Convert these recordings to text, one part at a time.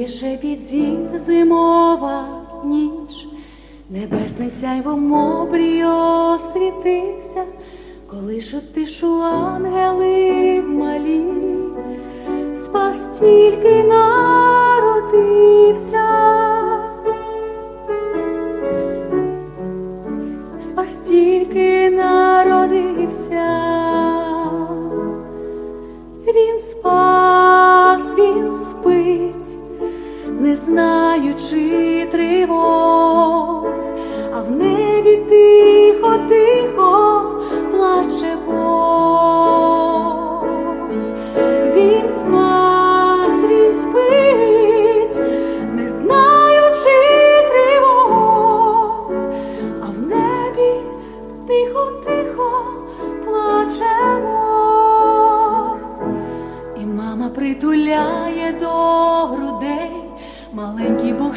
Гамує під зір зимова ніч, небесним сяйвом обрій освітився, коли ж у тишу ангели малі, спас тільки народився,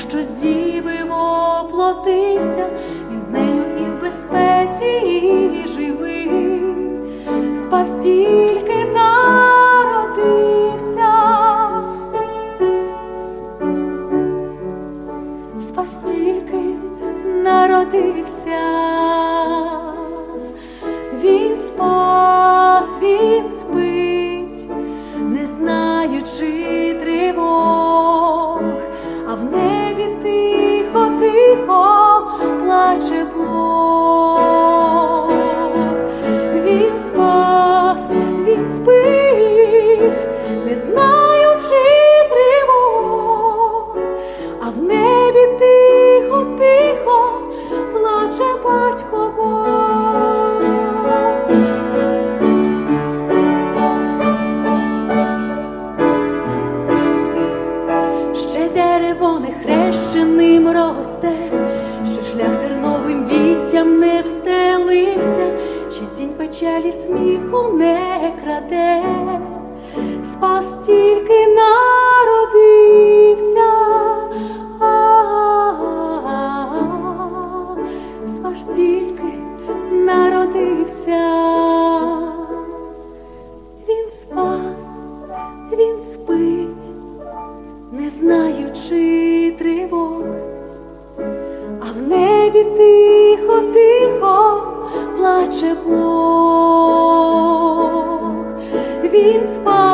що з діви він з нею і в безпеці і живий, спас тільки народився, спас тільки народився. Не хрещеним росте, що шлях терновим віттям не встелився, ще тінь печалі сміху не краде, спас тільки народився, спас тільки народився. Він спас, він спить, небі тихо, тихо плаче Бог. Він спить.